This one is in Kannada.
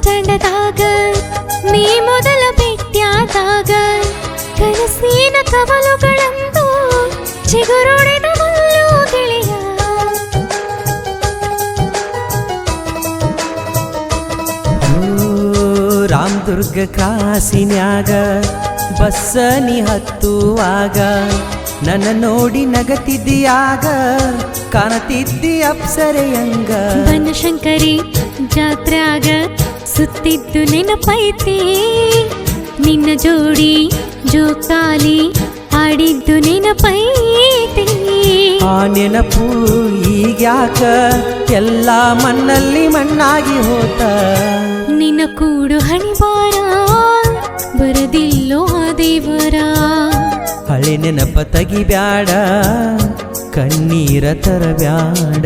ಸ್ಟ್ಯಾಂಡದಾಗ ನೀ ಮೊದಲ ಭೇಟಿಯಾದಾಗ ಕನಸಿನ ಕವಲುಗಳಂದು ಚಿಗುರೊಡೆದ ಮುಲ್ಲು ಗೆಳೆಯ. ರಾಮದುರ್ಗ ಕ್ರಾಸಿನ್ಯಾಗ ಬಸ್ಸ ನೀ ಹತ್ತುವಾಗ ನನ್ನ ನೋಡಿ ನಗತಿದ್ದೀಯಾಗ ಕಾಣತಿದ್ದಿ ಅಪ್ಸರೆಯಂಗ. ಜಾತ್ರೆ ಜಾತ್ರ್ಯಾಗ ಸುತ್ತಿದ್ದು ನೆನಪೈತಿ. ನಿನ್ನ ಜೋಡಿ ಜೋಕಾಲಿ ಆಡಿದ್ದು ನೆನಪೈತಿ. ಆ ನೆನಪು ಈಗ್ಯಾಕ ಎಲ್ಲ ಮಣ್ಣಲ್ಲಿ ಮಣ್ಣಾಗಿ ಹೋತ. ನಿನ್ನ ಕೂಡು ಹಣಿಬಾರ ಬರದಿಲ್ಲೋ ದೇವರ. ಹಳೆ ನೆನಪ ತೆಗಿಬ್ಯಾಡ ಕಣ್ಣೀರ ತರಬ್ಯಾಡ.